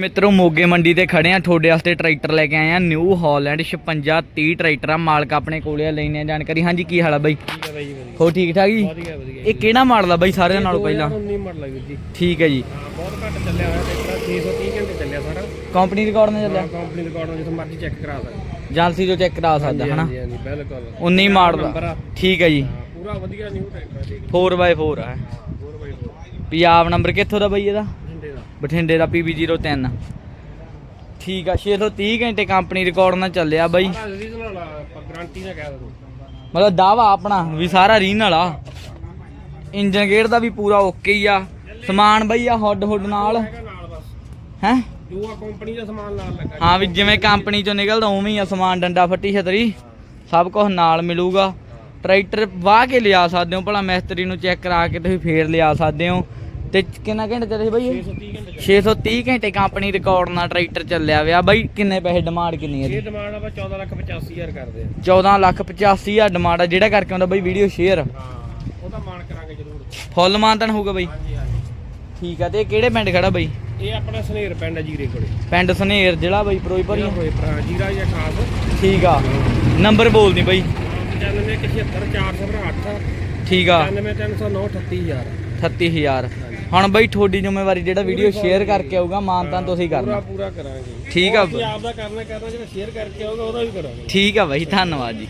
ਮਿੱਤਰੋ ਮੋਗੇ ਮੰਡੀ ਤੇ ਖੜੇ ਆ। ਤੁਹਾਡੇ ਵਾਸਤੇ ਟਰੈਕਟਰ ਲੈ ਕੇ ਆਏ ਆ। ਨਿਊ ਹਾਲੈਂਡ 56 30 ਟਰੈਕਟਰ ਆ। ਮਾਲਕ ਆਪਣੇ ਕੋਲੇ ਆ ਲੈਣੇ ਆ ਜਾਣਕਾਰੀ। ਹਾਂਜੀ ਕੀ ਹਾਲ ਆ ਬਾਈ? ਠੀਕ ਹੈ ਬਾਈ ਜੀ ਵਧੀਆ। ਹੋ ਠੀਕ ਠਾਕ ਜੀ? ਵਧੀਆ ਵਧੀਆ। ਇਹ ਕਿਹੜਾ ਮਾਡਲ ਆ ਬਾਈ? ਸਾਰਿਆਂ ਨਾਲੋਂ ਪਹਿਲਾਂ। 19 ਮਾਡਲ ਵੀਰ ਜੀ। ਠੀਕ ਹੈ ਜੀ। ਬਹੁਤ ਘੱਟ ਚੱਲਿਆ ਹੋਇਆ ਟਰੈਕਟਰ 630 ਘੰਟੇ ਚੱਲਿਆ ਸਾਰਾ। ਕੰਪਨੀ ਰਿਕਾਰਡ ਨਾਲ ਚੱਲਿਆ? ਕੰਪਨੀ ਰਿਕਾਰਡ ਨੂੰ ਜਿੱਥੇ ਮਰਜ਼ੀ ਚੈੱਕ ਕਰਾ ਸਕਦੇ। ਏਜੰਸੀ ਤੋਂ ਚੈੱਕ ਕਰਾ ਸਕਦਾ ਹਨਾ? ਹਾਂਜੀ ਹਾਂਜੀ ਬਿਲਕੁਲ। 19 ਮਾਡਲ ਆ। ਆ। ਠੀਕ ਹੈ ਜੀ। ਪੂਰਾ ਵਧੀਆ ਨਿਊ ਟਰੈਕਟਰ ਹੈ ਦੇਖ 4x4 ਆ। ਪੰਜਾਬ ਨੰਬਰ ਕਿੱਥੋਂ ਦਾ ਬਾਈ ਇਹਦਾ? ਬਠਿੰਡੇ ਦਾ PB03 ਠੀਕ ਆ 630 ਘੰਟੇ ਕੰਪਨੀ ਰਿਕਾਰਡ ਨਾਲ ਚੱਲਿਆ ਬਾਈ। ਸਾਰਾ ਰੀਜਨਲ ਗਾਰੰਟੀ ਨਾਲ ਕਹਿ ਦੋ ਮਤਲਬ ਦਾਵਾ ਆਪਣਾ ਵੀ ਸਾਰਾ ਰੀਨਲ ਆ। ਇੰਜਨ ਗੇਅਰ ਦਾ ਵੀ ਪੂਰਾ ਓਕੇ ਹੀ ਆ। ਸਮਾਨ ਬਈ ਆ ਹੁੱਡ ਹੁੱਡ ਨਾਲ। ਹੈ? ਜੋ ਆ ਕੰਪਨੀ ਦਾ ਸਮਾਨ ਨਾਲ ਲੱਗਾ। ਹਾਂ ਵੀ ਜਿਵੇਂ ਕੰਪਨੀ ਚੋਂ ਨਿਕਲਦਾ ਉਵੇਂ ਹੀ ਆ ਸਮਾਨ ਡੰਡਾ ਫੱਟੀ ਛਤਰੀ। ਸਭ ਕੁਝ ਨਾਲ ਮਿਲੂਗਾ। ਟਰੈਕਟਰ ਵਾਹ ਕੇ ਲਿਆ ਸਕਦੇ ਹੋ ਭਲਾ ਮਿਸਤਰੀ ਨੂੰ ਚੈੱਕ ਕਰਾ ਕੇ ਤੁਸੀਂ ਫੇਰ ਲਿਆ ਸਕਦੇ ਹੋ। ਤੇ ਕਿੰਨਾ ਘੰਟੇ ਚੱਲੇ ਸੀ ਬਈ ਇਹ? 630 ਘੰਟੇ 630 ਘੰਟੇ ਕੰਪਨੀ ਰਿਕਾਰਡ ਨਾਲ ਟਰੈਕਟਰ ਚੱਲਿਆ ਵਿਆ ਬਾਈ ਕਿੰਨੇ ਪੈਸੇ ਡਿਮਾਂਡ ਕਿੰਨੀ ਹੈ ਇਹ ਡਿਮਾਂਡ ਆਪਾਂ 14 ਲੱਖ 85 ਹਜ਼ਾਰ ਕਰਦੇ ਆ। 14 ਲੱਖ 85 ਹਜ਼ਾਰ ਡਿਮਾਂਡ ਆ ਜਿਹੜਾ ਕਰਕੇ ਆਉਂਦਾ ਬਾਈ ਵੀਡੀਓ ਸ਼ੇਅਰ ਹਾਂ ਉਹਦਾ ਮਾਨ ਕਰਾਂਗੇ ਜ਼ਰੂਰ। ਫੁੱਲ ਮਾਨਤਨ ਹੋਊਗਾ ਬਾਈ। ਹਾਂਜੀ ਹਾਂਜੀ। ਠੀਕ ਆ ਤੇ ਇਹ ਕਿਹੜੇ ਪਿੰਡ ਖੜਾ ਬਾਈ? ਇਹ ਆਪਣਾ ਸਨੇਰ ਪਿੰਡ ਹੈ ਜੀਰੇ ਕੋਲੇ। ਪਿੰਡ ਸਨੇਰ ਜ਼ਿਲ੍ਹਾ ਬਾਈ ਫਿਰੋਜ਼ਪੁਰ ਹੀ ਆ? ਹੋਏ ਭਰਾ ਜੀਰਾ ਜਾਂ ਖਾਸ। ਠੀਕ ਆ। ਨੰਬਰ ਬੋਲਦੀ ਬਾਈ। 95 71 408 ਠੀਕ ਆ। 93 309 38000 38000 ਹੁਣ ਬਾਈ ਤੁਹਾਡੀ ਜ਼ਿੰਮੇਵਾਰੀ ਜਿਹੜਾ ਵੀਡੀਓ ਸ਼ੇਅਰ ਕਰਕੇ ਆਊਗਾ ਮਾਨਤਾਨ ਤੁਸੀਂ ਪੂਰਾ ਕਰਨਾ। ਪੂਰਾ ਕਰਾਂਗੇ। ਠੀਕ ਆ ਤੁਸੀਂ ਆਪ ਦਾ ਕਰਨਾ ਕਰਨਾ ਜਿਹੜਾ ਸ਼ੇਅਰ ਕਰਕੇ ਆਊਗਾ ਉਹਦਾ ਵੀ ਕਰਾਂਗੇ। ਠੀਕ ਆ ਬਾਈ ਧੰਨਵਾਦ ਜੀ।